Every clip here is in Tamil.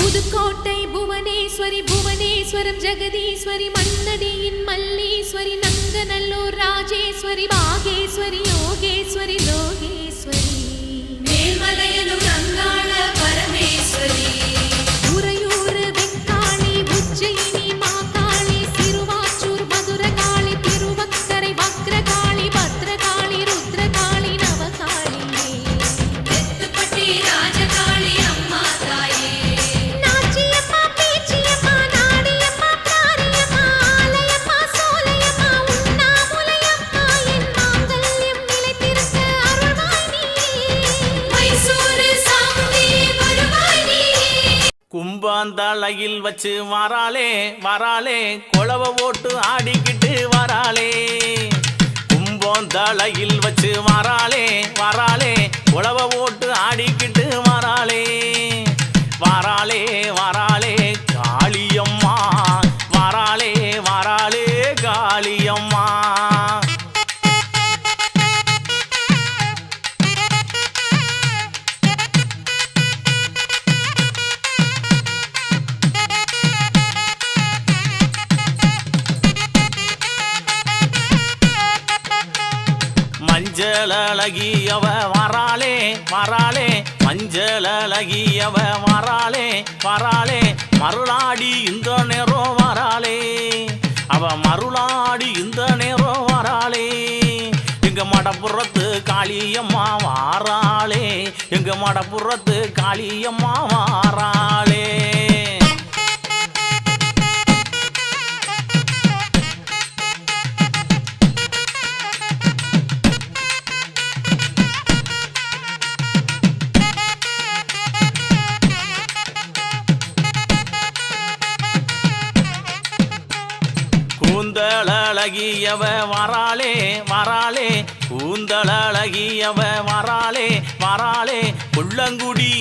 புதுக்கோட்டை புவனேஸ்வரி புவனேஸ்வரம் ஜெகதீஸ்வரி மன்னடியின் மல்லீஸ்வரி நங்கநல்லூர் ராஜேஸ்வரி பாகேஸ்வரி யோகேஸ்வரி லோகேஸ்வரி மேல்மலையனு ரங்காள் தலையில் வச்சு வராளே வராளே. குழவ ஓட்டு ஆடிக்கிட்டு வராளே. கும்பாந்தலையில் வச்சு வராளே. மஞ்சள் அழகியவ வராளே வராளே மஞ்சள் அழகியவ வராளே வராளே மருளாடி இந்த நேரம் வராளே. அவ மருளாடி இந்த நேரம் வராளே. எங்க மடப்புறத்து காளியம்மா வாராளே எங்க மடப்புறத்து காளியம்மா வாராளே. வராளே வராளே கூந்தல் அழகியவ வராளே வராளே கொள்ளங்குடி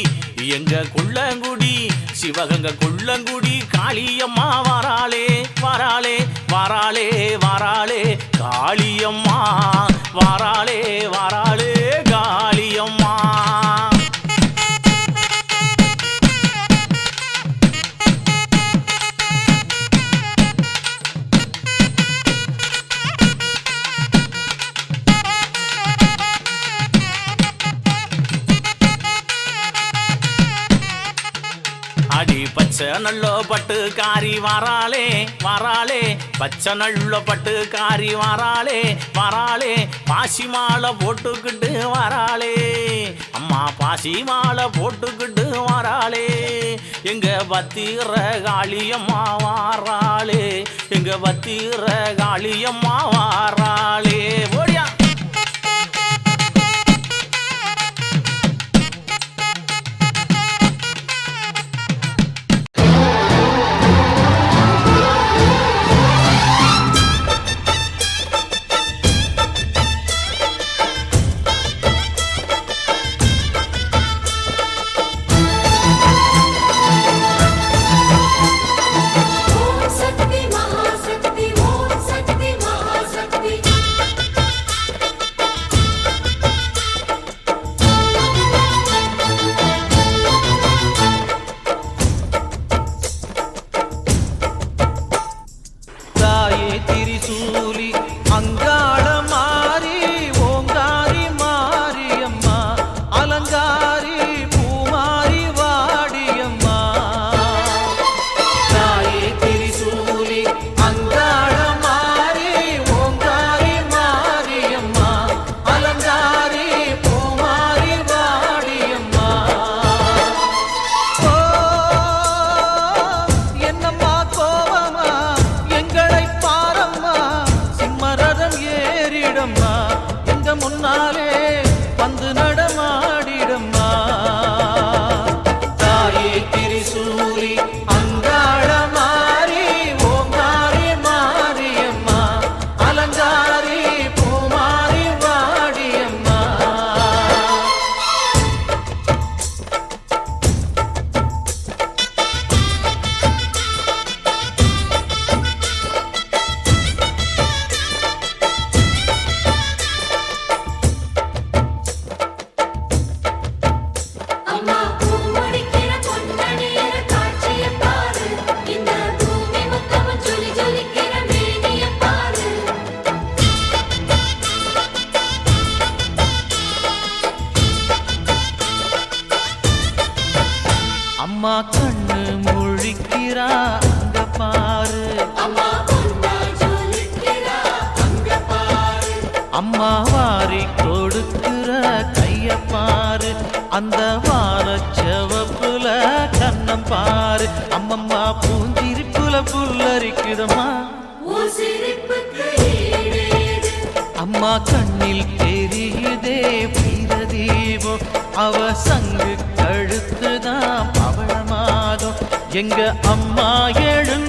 எங்க கொள்ளங்குடி சிவகங்க கொள்ளங்குடி காளியம்மா வராளே வராளே வராளே வராளே காளியம்மா வராளே வராளே காளியம்மா. அடி பச்சை நல்லோ பட்டு காரி வராளே வராளே. பச்சை நல்லோ பட்டு காரி வராளே வராளே. பாசி மாலை போட்டுக்கிட்டு வராளே. அம்மா பாசி மாலை போட்டுக்கிட்டு வராளே. எங்க பத்திர காளியம்மா வாராளே. எங்க பத்திர காளியம்மா வாராளே. பாரு அந்த வார செவப்புல கண்ணம் பாரு. அம்மம்மா பூஞ்சிரிப்புல புல்லரிக்குதம்மா. அம்மா கண்ணில் தெரியுதே பிரதீபம் அவ சங்கு கழுத்துதான் பவளமாதம் எங்க அம்மா எழுந்து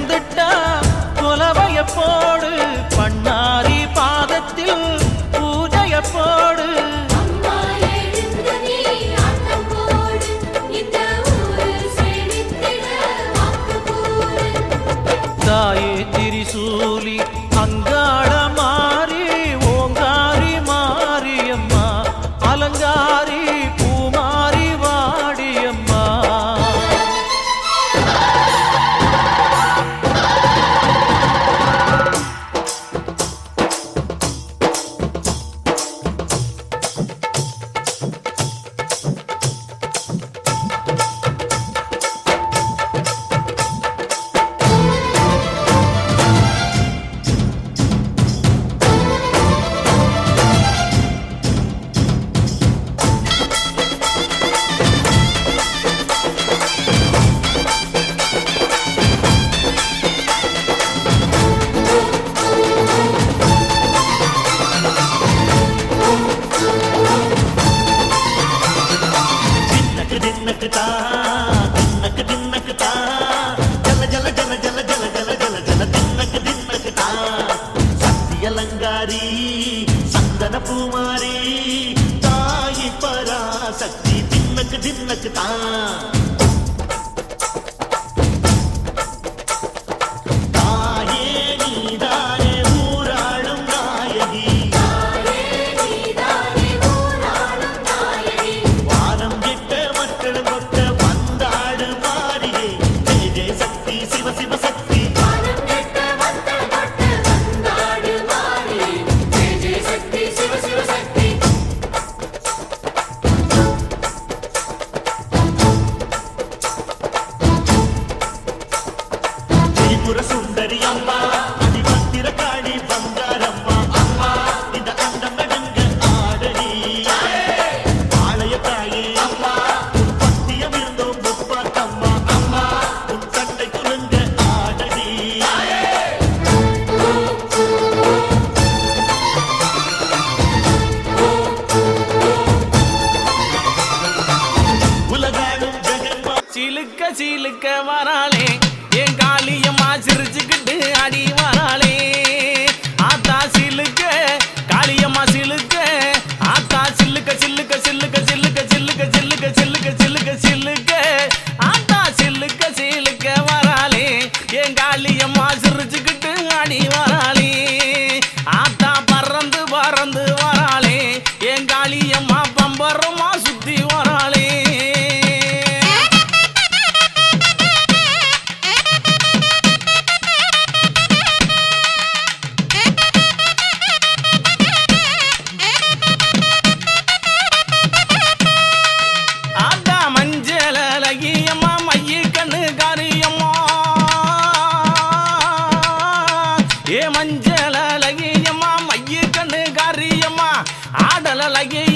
சீலுக்க வராளே. என் காளியம்மா சிரிச்சுக்கிட்டு அடி மஞ்சள் அழகியம்மா மைய கண்ணு காரியம்மா ஆடல் அழகிய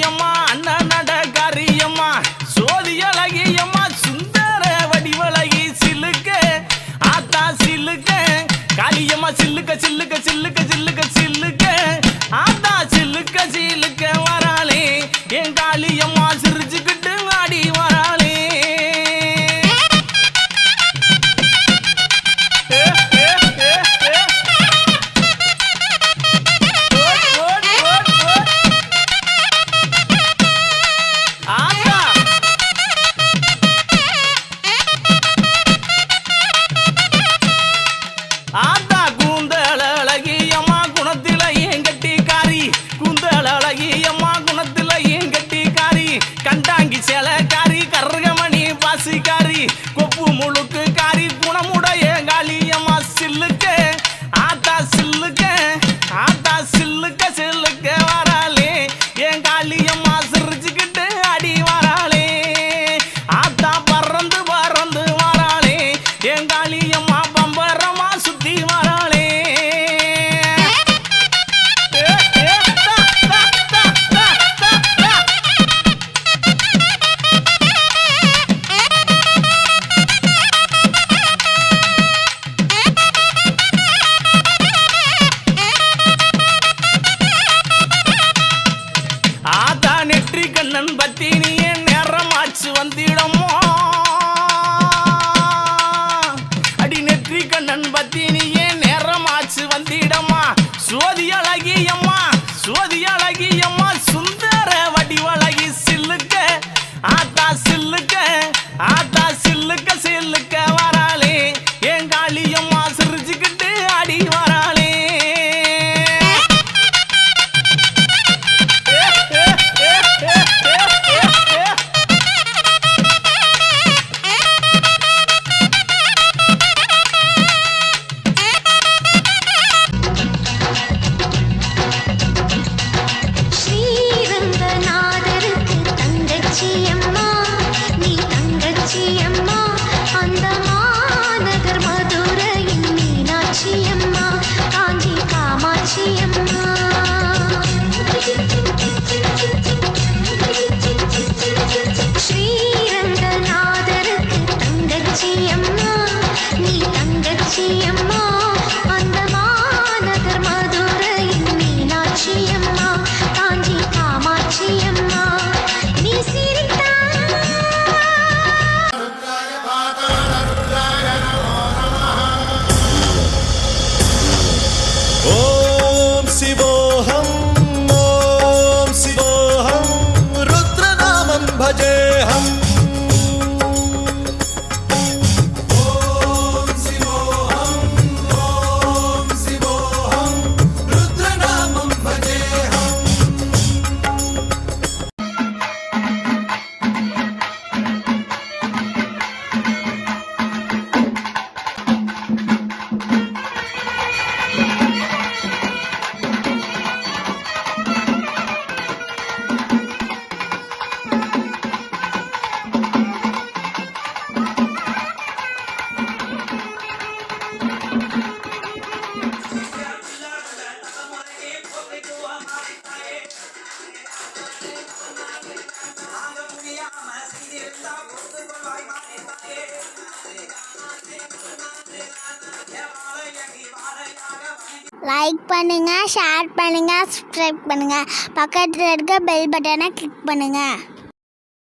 ஷேர் பண்ணுங்கள் சப்ஸ்கிரைப் பண்ணுங்க. பக்கத்தில் இருக்க பெல் பட்டனை கிளிக் பண்ணுங்கள்